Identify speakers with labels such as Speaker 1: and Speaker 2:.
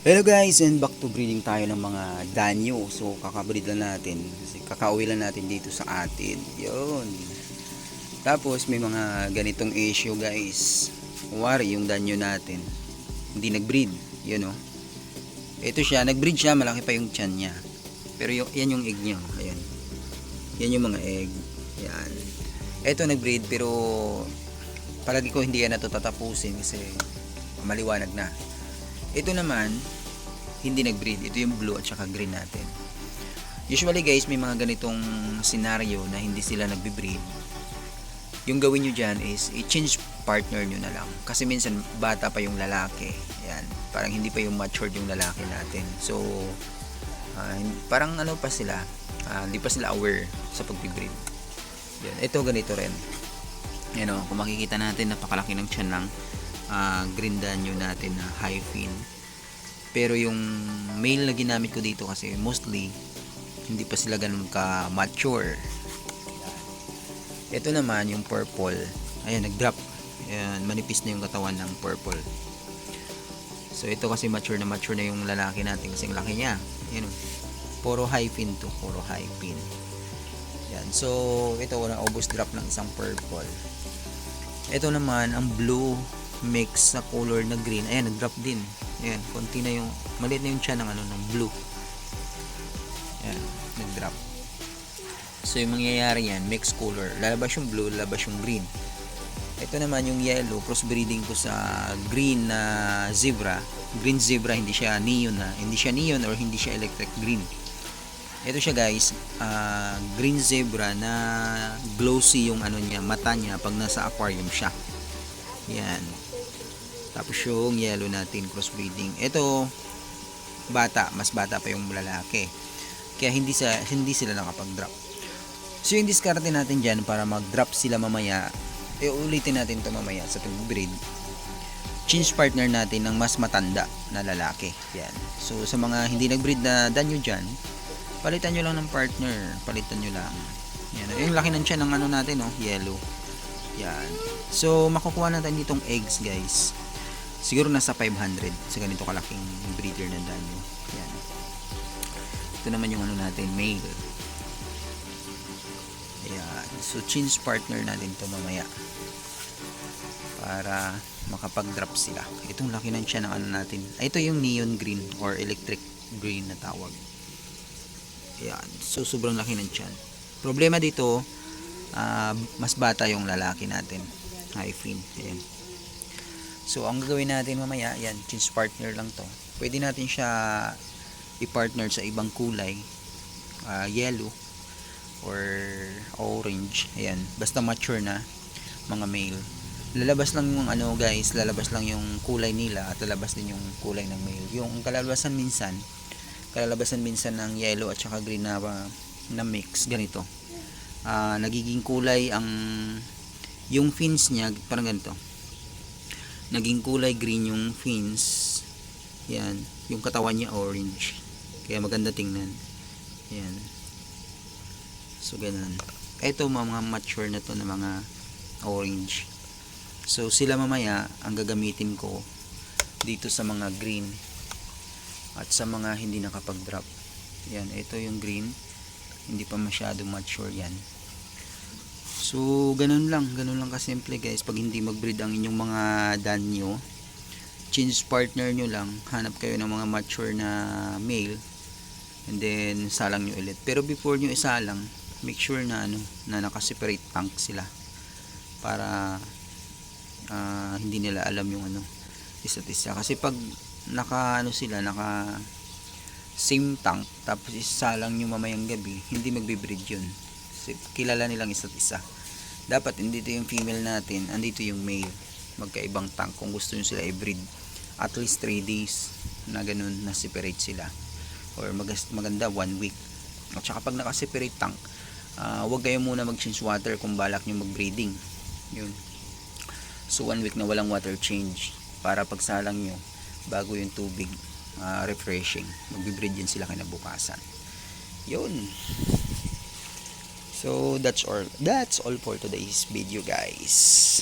Speaker 1: Hello guys and back to breeding tayo ng mga danyo. So kakabreed lang natin. Kasi kakauwi lang natin dito sa atin. Yun. Tapos may mga ganitong issue guys. Kuwari yung danyo natin. Hindi nag-breed. Yun o. Ito siya. Nag-breed siya. Malaki pa yung tiyan niya. Pero yung, yan yung egg niya. Ayan. Yan yung mga egg. Yan. Ito nag-breed pero palagi ko hindi yan na to tatapusin kasi maliwanag na. Ito naman, hindi nag-breed. Ito yung blue at saka green natin. Usually guys, may mga ganitong scenario na hindi sila nagbe-breed. Yung gawin nyo dyan is i-change partner nyo na lang. Kasi minsan bata pa yung lalaki. Yan. Parang hindi pa yung matured yung lalaki natin. So, hin- parang ano pa sila, ah, hindi pa sila aware sa pagbe-breed. Yan. Ito ganito rin. Yan o, kung makikita natin, napakalaki ng tiyan ng ah, green danyo natin na high fin. Pero yung male na ginamit ko dito kasi mostly hindi pa sila ganun ka mature. Ito naman yung purple. Ayan, nag-drop. Ayan, manipis na yung katawan ng purple. So ito kasi mature na mature na yung lalaki natin kasi laki niya. Ayan o. Puro high fin to, puro high fin. Yan. So ito na ubos drop ng isang purple. Ito naman ang blue mix sa color na green. Ayan, nag-drop din. Ayan, konti na yung maliit na yung tiyan ng ano ng blue. Ayan, nag-drop. So yung mangyayari yan, mix color. Lalabas yung blue, lalabas yung green. Ito naman yung yellow, crossbreeding ko sa green na zebra. Green zebra, hindi siya neon na. Hindi siya neon or hindi siya electric green. Ito siya guys, ah, green zebra na glossy yung ano niya, mata niya pag nasa aquarium siya. Yan. Tapos yung yellow natin crossbreeding. Ito bata, mas bata pa yung lalaki. Kaya hindi sa hindi sila nakapag-drop. So yung diskarte natin diyan para mag-drop sila mamaya, e ulitin natin to mamaya sa pag-breed. Change partner natin ng mas matanda na lalaki. Yan. So sa mga hindi nag-breed na danyo diyan, palitan nyo lang ng partner. Palitan nyo lang. Yan. Yung laki ng tiyan ng ano natin, oh, yellow. Yan. So, makukuha natin ditong eggs, guys. Siguro nasa 500 sa ganito kalaking breeder na danyo. Yan. Ito naman yung ano natin, male. Ayan. So, change partner natin to mamaya. Para makapag-drop sila. Itong laki ng tiyan ng ano natin. Ah, Ito yung neon green or electric green na tawag. Ayan. So, sobrang laki ng tiyan. Problema dito, ah, mas bata yung lalaki natin. High fin. Ayan. So, ang gagawin natin mamaya, yan, change partner lang to. Pwede natin siya i-partner sa ibang kulay. ah, yellow or orange. Ayan. Basta mature na mga male. Lalabas lang yung ano guys, lalabas lang yung kulay nila at lalabas din yung kulay ng male. Yung kalalabasan minsan, kalalabasan minsan ng yellow at saka green na, na mix ganito Ah, nagiging kulay ang yung fins niya parang ganito naging kulay green yung fins. Yan yung katawan niya orange. Kaya maganda tingnan. Yan. So ganun. Ito mga mature na to na mga orange. So sila mamaya ang gagamitin ko dito sa mga green at sa mga hindi nakapag drop yan ito yung green. Hindi pa masyado mature yan so ganun lang. Ganun lang kasimple guys. Pag hindi mag-breed ang inyong mga danyo change partner nyo lang. Hanap kayo ng mga mature na male. And then salang nyo ulit. Pero before nyo isalang make sure na ano na naka-separate tank sila. Para ah, hindi nila alam yung ano isa't isa. Kasi pag naka ano sila naka same tank tapos isalang nyo mamayang gabi hindi magbe-breed yun. Kilala nilang isa't isa dapat andito yung female natin andito yung male. Magkaibang tank. Kung gusto nyo sila i-breed at least 3 days na ganun na separate sila. Or magas- maganda 1 week. At saka pag naka-separate tank ah, huwag kayo muna mag-change water kung balak nyo mag-breeding. Yun. So 1 week na walang water change. Para pagsalang nyo bago yung tubig ah, refreshing. Magbe-breed yan sila kinabukasan. Yun so that's all. That's all for today's video guys